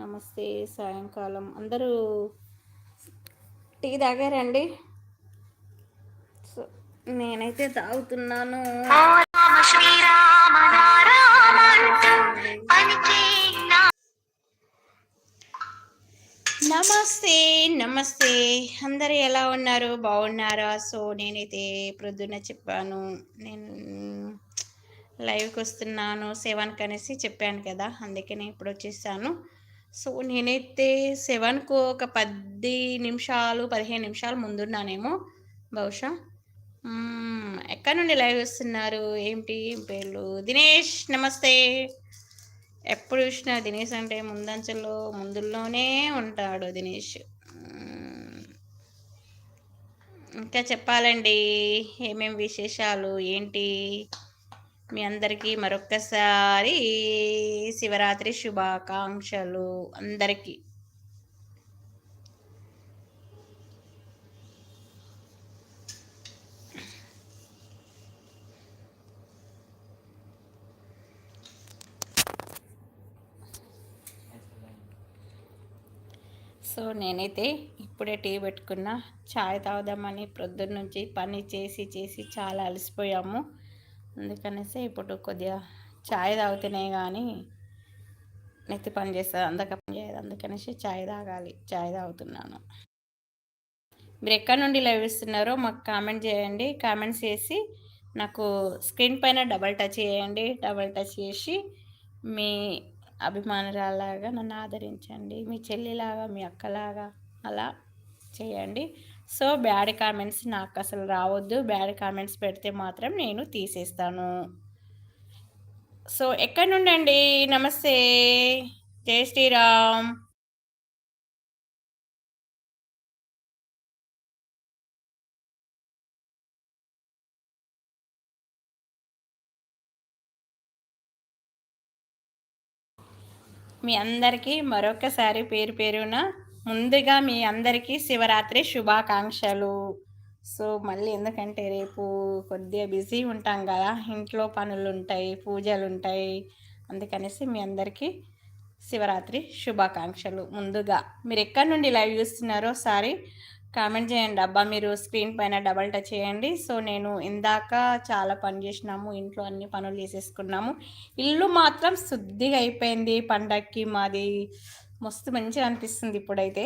నమస్తే సాయంకాలం. అందరూ టీ తాగారండి? సో నేనైతే తాగుతున్నాను. నమస్తే నమస్తే. అందరు ఎలా ఉన్నారు? బాగున్నారా? సో నేనైతే ప్రొద్దున చెప్పాను. నేను లైవ్కి వస్తున్నాను. సెవెన్కి అనేసి చెప్పాను కదా అందుకనే ఇప్పుడు వచ్చేసాను. సో నేనైతే సెవెన్కు ఒక పది నిమిషాలు పదిహేను నిమిషాలు ముందున్నానేమో బహుశా. ఎక్కడి నుండి లైవ్ వస్తున్నారు? ఏంటి? పేర్లు? దినేష్ నమస్తే. ఎప్పుడు చూసినా దినేష్ అంటే ముందంచెలో ముందుల్లోనే ఉంటాడు దినేష్. ఇంకా చెప్పాలండి ఏమేమి విశేషాలు? ఏంటి? మీ అందరికీ మరొక్కసారి శివరాత్రి శుభాకాంక్షలు అందరికీ. సో నేనైతే ఇప్పుడే టీ పెట్టుకున్న చాయ్ తాగుదామని ప్రొద్దున్న నుంచి పని చేసి చేసి చాలా అలసిపోయాము. అందుకనేసి ఇప్పుడు కొద్దిగా చాయ్ తాగుతున్నాయి కానీ నెత్తి పని చేస్తుంది అందక పని చేయదు. అందుకనేసి ఛాయ్ తాగాలి చాయ్ తాగుతున్నాను. మీరు ఎక్కడి నుండి లైవ్ ఇస్తున్నారో మాకు కామెంట్ చేయండి. కామెంట్స్ చేసి నాకు స్క్రీన్ పైన డబల్ టచ్ చేయండి. డబల్ టచ్ చేసి మీ అభిమానురాలాగా నన్ను ఆదరించండి. మీ చెల్లిలాగా మీ అక్కలాగా అలా చేయండి. సో బ్యాడ్ కామెంట్స్ నాకు అసలు రావద్దు. బ్యాడ్ కామెంట్స్ పెడితే మాత్రం నేను తీసేస్తాను. సో ఎక్కడి నుండి అండి నమస్తే. జై శ్రీరామ్. మీ అందరికీ మరొకసారి పేరు పేరున ముందుగా మీ అందరికీ శివరాత్రి శుభాకాంక్షలు. సో మళ్ళీ ఎందుకంటే రేపు కొద్దిగా బిజీ ఉంటాం కదా ఇంట్లో పనులు ఉంటాయి పూజలు ఉంటాయి అందుకనేసి మీ అందరికీ శివరాత్రి శుభాకాంక్షలు. ముందుగా మీరు ఎక్కడి నుండి లైవ్ చూస్తున్నారో సారీ కామెంట్ చేయండి. అబ్బా మీరు స్క్రీన్ పైన డబల్ టచ్ చేయండి. సో నేను ఇందాక చాలా పని చేసినాము ఇంట్లో అన్ని పనులు చేసేసుకున్నాము. ఇల్లు మాత్రం శుద్ధిగా అయిపోయింది పండక్కి మాది. మస్తు మంచిగా అనిపిస్తుంది ఇప్పుడైతే.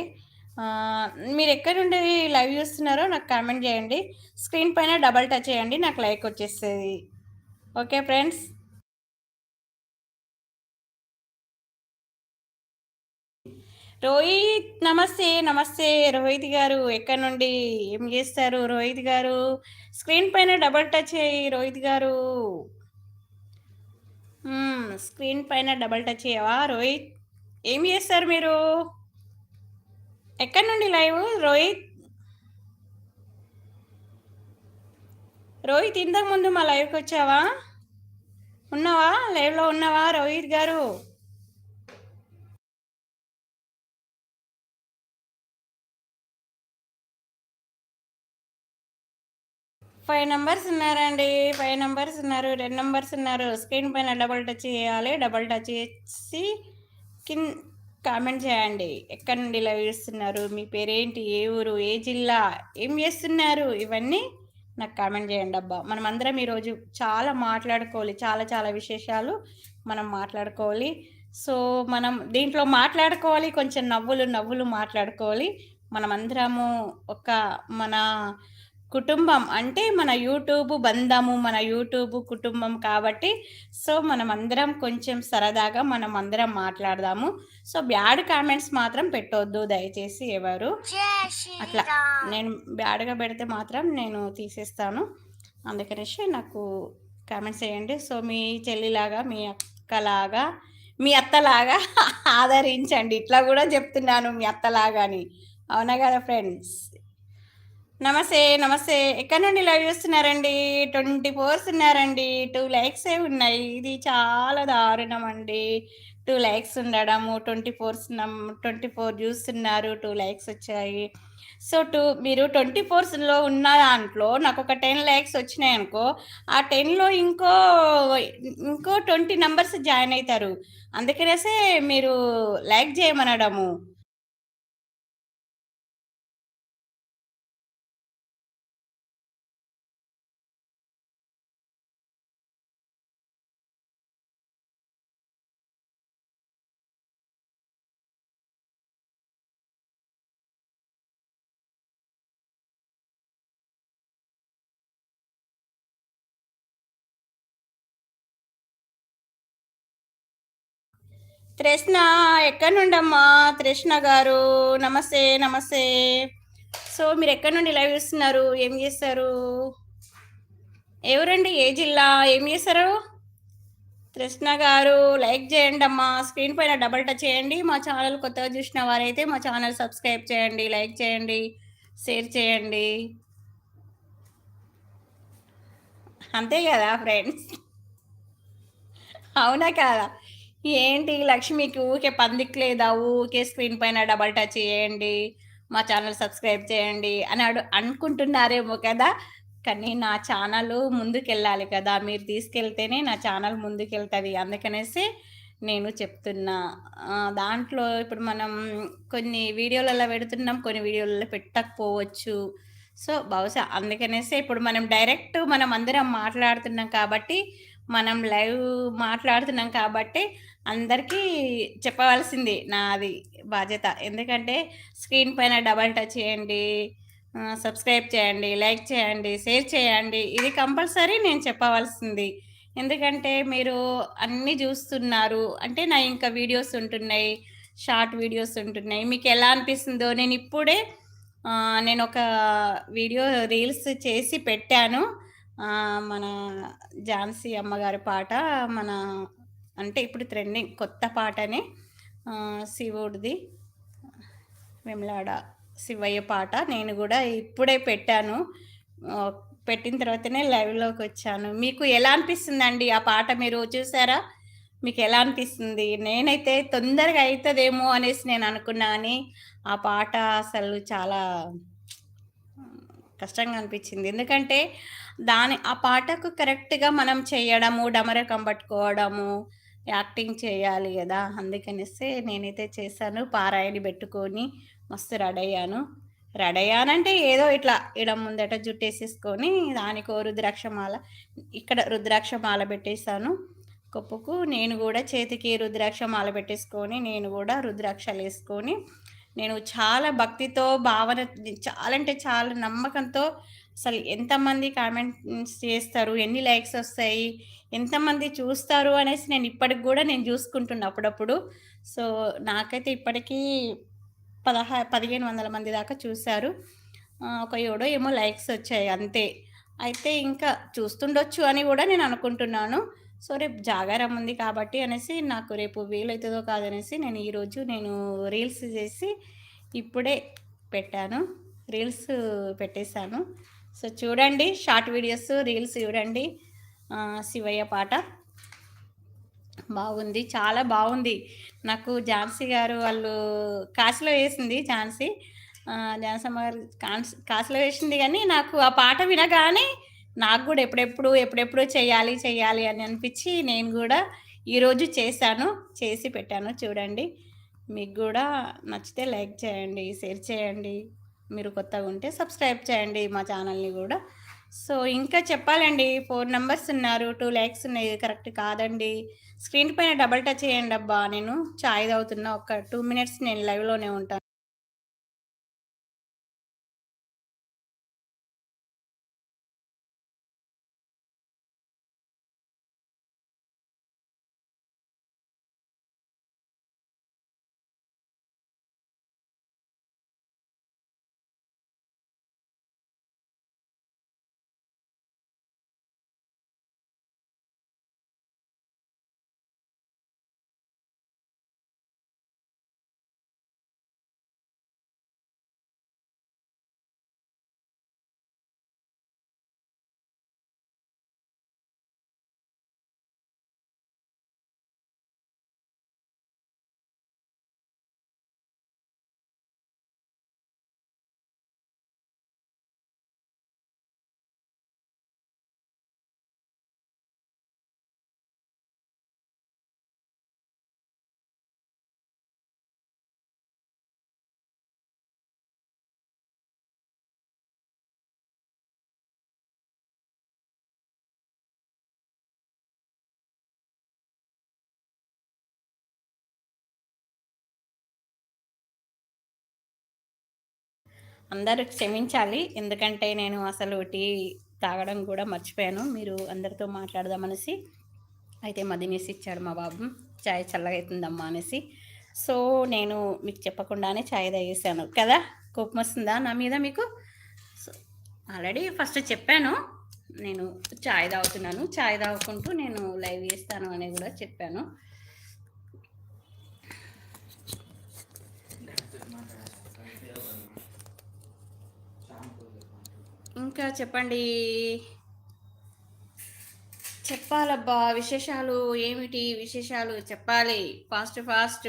మీరు ఎక్కడి నుండి లైవ్ చూస్తున్నారో నాకు కామెంట్ చేయండి. స్క్రీన్ పైన డబల్ టచ్ చేయండి నాకు లైక్ వచ్చేస్తుంది. Okay friends? రోహిత్ నమస్తే నమస్తే. రోహిత్ గారు ఎక్కడి నుండి ఏం చేస్తారు రోహిత్ గారు? స్క్రీన్ పైన డబల్ టచ్ చేయి రోహిత్ గారు. స్క్రీన్ పైన డబల్ టచ్ చేయవా రోహిత్? ఏం చేస్తారు మీరు? ఎక్కడి నుండి లైవ్? రోహిత్? రోహిత్ ఇంతకు ముందు మా లైవ్కి వచ్చావా? ఉన్నావా? లైవ్లో ఉన్నావా రోహిత్ గారు? ఫైవ్ నెంబర్స్ ఉన్నారండి. ఫైవ్ నెంబర్స్ ఉన్నారు టెన్ నెంబర్స్ ఉన్నారు. స్క్రీన్ పైన డబల్ టచ్ చేయాలి. డబల్ టచ్ చేసి కిన్ కామెంట్ చేయండి. ఎక్కడి నుండి లైవ్ చేస్తున్నారు? మీ పేరేంటి? ఏ ఊరు? ఏ జిల్లా? ఏం చేస్తున్నారు? ఇవన్నీ నాకు కామెంట్ చేయండి అబ్బా. మనం అందరం ఈరోజు చాలా మాట్లాడుకోవాలి. చాలా చాలా విశేషాలు మనం మాట్లాడుకోవాలి. సో మనం దీంట్లో మాట్లాడుకోవాలి. కొంచెం నవ్వులు నవ్వులు మాట్లాడుకోవాలి. మనమందరము ఒక మన కుటుంబం అంటే మన యూట్యూబ్ బంధము మన యూట్యూబ్ కుటుంబం కాబట్టి సో మనం అందరం కొంచెం సరదాగా మనం అందరం మాట్లాడదాము. సో బ్యాడ్ కామెంట్స్ మాత్రం పెట్టొద్దు దయచేసి ఎవరు. అట్లా నేను బ్యాడ్గా పెడితే మాత్రం నేను తీసేస్తాను. అందుకనేసి నాకు కామెంట్స్ చేయండి సో మీ చెల్లిలాగా మీ అక్కలాగా మీ అత్తలాగా ఆదరించండి. ఇట్లా కూడా చెప్తున్నాను మీ అత్తలాగాని అవునా కదా ఫ్రెండ్స్? నమస్తే నమస్తే. ఎక్కడి నుండి లైవ్ చూస్తున్నారండి? ట్వంటీ ఫోర్స్ ఉన్నారండి. టూ లైక్స్ ఏ ఉన్నాయి. ఇది చాలా దారుణం అండి టూ లైక్స్ ఉండడము ట్వంటీ ఫోర్స్ ట్వంటీ ఫోర్ చూస్తున్నారు టూ లైక్స్ వచ్చాయి. సో టూ మీరు ట్వంటీ ఫోర్స్లో ఉన్న దాంట్లో నాకు ఒక టెన్ లైక్స్ వచ్చినాయి అనుకో ఆ టెన్లో ఇంకో ఇంకో ట్వంటీ నెంబర్స్ జాయిన్ అవుతారు అందుకనేసే మీరు లైక్ చేయమనడము. కృష్ణ ఎక్కడి నుండమ్మా కృష్ణ గారు నమస్తే నమస్తే. సో మీరు ఎక్కడి నుండి లైవ్ చూస్తున్నారు? ఏం చేస్తారు? ఎవరండి? ఏ జిల్లా? ఏం చేస్తారు? కృష్ణ గారు లైక్ చేయండి అమ్మా. స్క్రీన్ పైన డబల్ టచ్ చేయండి. మా ఛానల్ కొత్తగా చూసిన వారైతే మా ఛానల్ సబ్స్క్రైబ్ చేయండి లైక్ చేయండి షేర్ చేయండి. అంతే కదా ఫ్రెండ్స్? అవునా కదా? ఏంటి లక్ష్మికి ఊకే పందిక్లేదా ఊకే స్క్రీన్ పైన డబల్ టచ్ చేయండి మా ఛానల్ సబ్స్క్రైబ్ చేయండి అని అడు అనుకుంటున్నారేమో కదా? కానీ నా ఛానల్ ముందుకెళ్ళాలి కదా. మీరు తీసుకెళ్తేనే నా ఛానల్ ముందుకెళ్తుంది అందుకనేసి నేను చెప్తున్నా. దాంట్లో ఇప్పుడు మనం కొన్ని వీడియోలలో పెడుతున్నాం కొన్ని వీడియోలలో పెట్టకపోవచ్చు. సో బహుశా అందుకనేసి ఇప్పుడు మనం డైరెక్ట్ మనం అందరం మాట్లాడుతున్నాం కాబట్టి మనం లైవ్ మాట్లాడుతున్నాం కాబట్టి అందరికీ చెప్పవలసింది నాది బాధ్యత. ఎందుకంటే స్క్రీన్ పైన డబల్ టచ్ చేయండి సబ్స్క్రైబ్ చేయండి లైక్ చేయండి షేర్ చేయండి. ఇది కంపల్సరీ నేను చెప్పవలసింది. ఎందుకంటే మీరు అన్నీ చూస్తున్నారు. అంటే నా ఇంకా వీడియోస్ ఉంటున్నాయి షార్ట్ వీడియోస్ ఉంటున్నాయి. మీకు ఎలా అనిపిస్తుందో నేను ఇప్పుడే నేను ఒక వీడియో రీల్స్ చేసి పెట్టాను. మన ఝాన్సీ అమ్మగారి పాట మన అంటే ఇప్పుడు ట్రెండింగ్ కొత్త పాటనే శివుడిది వెమ్లాడ శివయ్య పాట. నేను కూడా ఇప్పుడే పెట్టాను. పెట్టిన తర్వాతనే లైవ్లోకి వచ్చాను. మీకు ఎలా అనిపిస్తుందండి ఆ పాట? మీరు చూసారా? మీకు ఎలా అనిపిస్తుంది? నేనైతే తొందరగా అవుతుందేమో అనేసి నేను అనుకున్నా కానీ ఆ పాట అసలు చాలా కష్టంగా అనిపించింది. ఎందుకంటే దాని ఆ పాటకు కరెక్ట్గా మనం చేయడము డమరకం పట్టుకోవడము యాక్టింగ్ చేయాలి కదా అందుకనేసి నేనైతే చేశాను. పారాయణ పెట్టుకొని మస్తు రెడీ అయ్యాను అయ్యానంటే ఏదో ఇట్లా ఇడ ముందట జుట్టేసేసుకొని దానికో రుద్రాక్షమాల ఇక్కడ రుద్రాక్షమాల పెట్టేశాను. కొప్పుకు నేను కూడా చేతికి రుద్రాక్షమాల పెట్టేసుకొని నేను కూడా రుద్రాక్షలు వేసుకొని నేను చాలా భక్తితో భావన చాలా అంటే చాలా నమ్మకంతో అసలు ఎంతమంది కామెంట్స్ చేస్తారు? ఎన్ని లైక్స్ వస్తాయి? ఎంతమంది చూస్తారు? అనేసి నేను ఇప్పటికి కూడా నేను చూసుకుంటున్నా అప్పుడప్పుడు. సో నాకైతే ఇప్పటికీ పదహా పదిహేను వందల మంది దాకా చూశారు. ఒక ఏడో ఏమో లైక్స్ వచ్చాయి అంతే. అయితే ఇంకా చూస్తుండొచ్చు అని కూడా నేను అనుకుంటున్నాను. సో రేపు జాగారం ఉంది కాబట్టి అనేసి నాకు రేపు వీలవుతుందో కాదనేసి నేను ఈరోజు నేను రీల్స్ చేసి ఇప్పుడే పెట్టాను. రీల్స్ పెట్టేశాను. సో చూడండి షార్ట్ వీడియోస్ రీల్స్ చూడండి. శివయ్య పాట. బాగుంది చాలా బాగుంది. నాకు ఝాన్సీ గారు వాళ్ళు కాశీలో వేసింది ఝాన్సీ. ఝాన్సమ్మ గారు కాశీలో వేసింది కానీ నాకు ఆ పాట వినగానే నాకు కూడా ఎప్పుడెప్పుడు ఎప్పుడెప్పుడు చేయాలి చేయాలి అని అనిపించి నేను కూడా ఈరోజు చేశాను చేసి పెట్టాను. చూడండి మీకు కూడా నచ్చితే లైక్ చేయండి షేర్ చేయండి. మీరు కొత్తగా ఉంటే సబ్స్క్రైబ్ చేయండి మా ఛానల్ని కూడా. సో ఇంకా చెప్పాలండి ఫోర్ నెంబర్స్ ఉన్నారు టూ ల్యాక్స్ ఉన్నాయి కరెక్ట్ కాదండి. స్క్రీన్ పైన డబల్ టచ్ చేయండి అబ్బా నేను చాయ్ తాగుతున్నా ఒక టూ మినిట్స్ నేను లైవ్లోనే ఉంటాను. అందరూ క్షమించాలి. ఎందుకంటే నేను అసలు టీ తాగడం కూడా మర్చిపోయాను. మీరు అందరితో మాట్లాడదామనేసి అయితే మదినేసి ఇచ్చాడు మా బాబు. చాయ్ చల్లగా అవుతుందమ్మా అనేసి. సో నేను మీకు చెప్పకుండానే చాయ్ తాగేసాను. కదా? కోపం వస్తుందా నా మీద మీకు? సో ఆల్రెడీ ఫస్ట్ చెప్పాను. నేను చాయ్ తాగుతున్నాను. చాయ్ తాగుకుంటూ నేను లైవ్ చేస్తాను అని కూడా చెప్పాను. ఇంకా చెప్పండి. చెప్పాలబ్బా విశేషాలు ఏమిటి? విశేషాలు చెప్పాలి. Fast fast.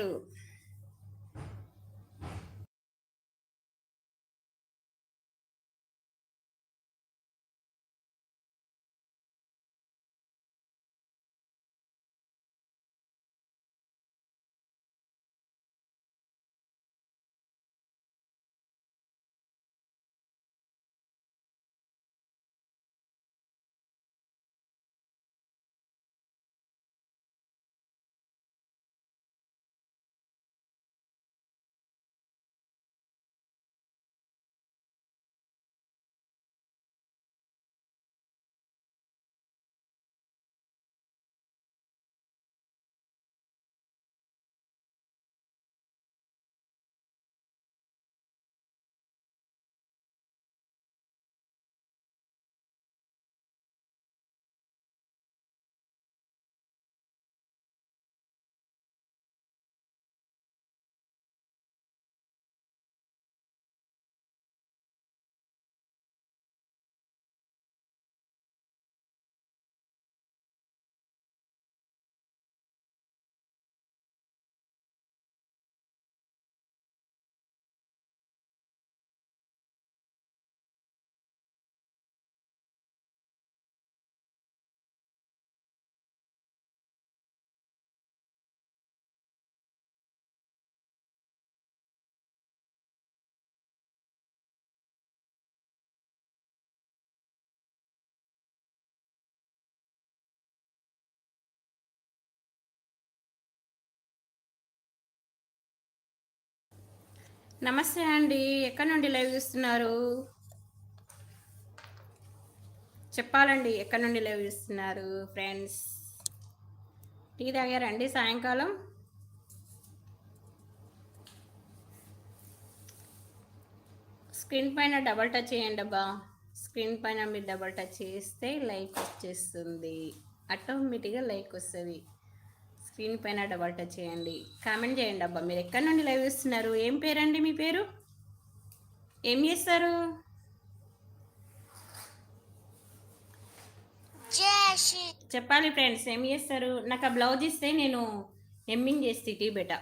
నమస్తే అండి. ఎక్కడి నుండి లైవ్ చూస్తున్నారు? చెప్పాలండి ఎక్కడి నుండి లైవ్ చూస్తున్నారు ఫ్రెండ్స్? టీ తాగారండి సాయంకాలం? స్క్రీన్ పైన డబల్ టచ్ చేయండి అబ్బా. స్క్రీన్ పైన మీరు డబల్ టచ్ చేస్తే లైక్ వచ్చేస్తుంది. ఆటోమేటిక్గా లైక్ వస్తుంది. స్క్రీన్ పైన డబల్ టచ్ చేయండి. కామెంట్ చేయండి అబ్బా మీరు ఎక్కడి నుండి లైవ్ ఇస్తున్నారు ఏం పేరండి మీ పేరు? ఏం చేస్తారు? చెప్పాలి ఫ్రెండ్స్ ఏం చేస్తారు? నాకు ఆ బ్లౌజ్ ఇస్తే నేను ఎమ్మింగ్ చేస్తే టీ బెట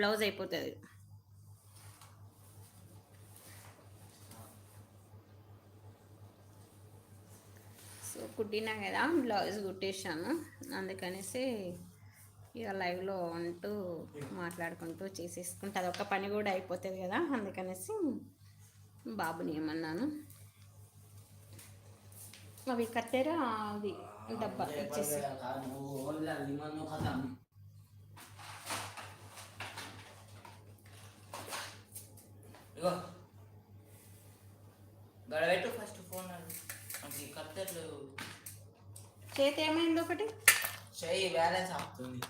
బ్లౌజ్ అయిపోతుంది. సో కుట్టినా కదా బ్లౌజ్ కుట్టేసాను అందుకనేసి ఇక లైవ్లో ఉంటూ మాట్లాడుకుంటూ చేసేసుకుంటే అదొక పని కూడా అయిపోతుంది కదా అందుకనేసి బాబుని ఏమన్నాను. అవి కత్తెర అది డబ్బా ఇచ్చేసి. గడబెట్టు ఫస్ట్ ఫోన్ చేతి ఏమైంది ఒకటి? చెయ్యి బ్యాలెన్స్ ఆపుతుంది.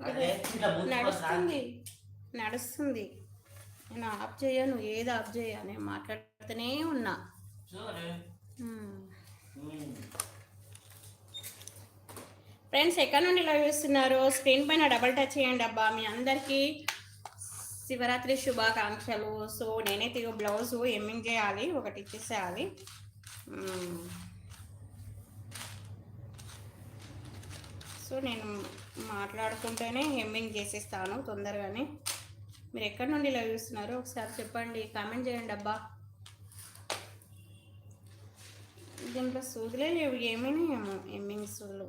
నడుస్తుంది. నడుస్తుంది. నేను ఆఫ్ చేయను ఏది ఆఫ్ చేయ నేను మాట్లాడుతూనే ఉన్నా. ఫ్రెండ్స్ ఎక్కడ నుండి లవ్ చేస్తున్నారు? స్క్రీన్ పైన డబల్ టచ్ చేయండి అబ్బా. మీ అందరికీ శివరాత్రి శుభాకాంక్షలు. సో నేనైతే బ్లౌజ్ ఎమ్మింగ్ చేయాలి ఒకటి ఇచ్చేసేయాలి. సో నేను మాట్లాడుకుంటేనే హెమ్మింగ్ చేసేస్తాను తొందరగానే. మీరు ఎక్కడి నుండి ఇలా చూస్తున్నారు? ఒకసారి చెప్పండి కామెంట్ చేయండి అబ్బా. దీంట్లో సూదులే లేవు ఏమైనా ఏమో హెమ్మింగ్ సూదులు.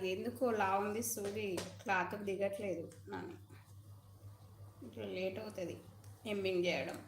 అది ఎందుకో లా ఉంది సూది క్లాత్ దిగట్లేదు నన్ను ఇట్లా లేట్ అవుతుంది. ఎంబింగ్ చేయడం.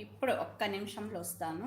ఇప్పుడు ఒక్క నిమిషంలో వస్తాను.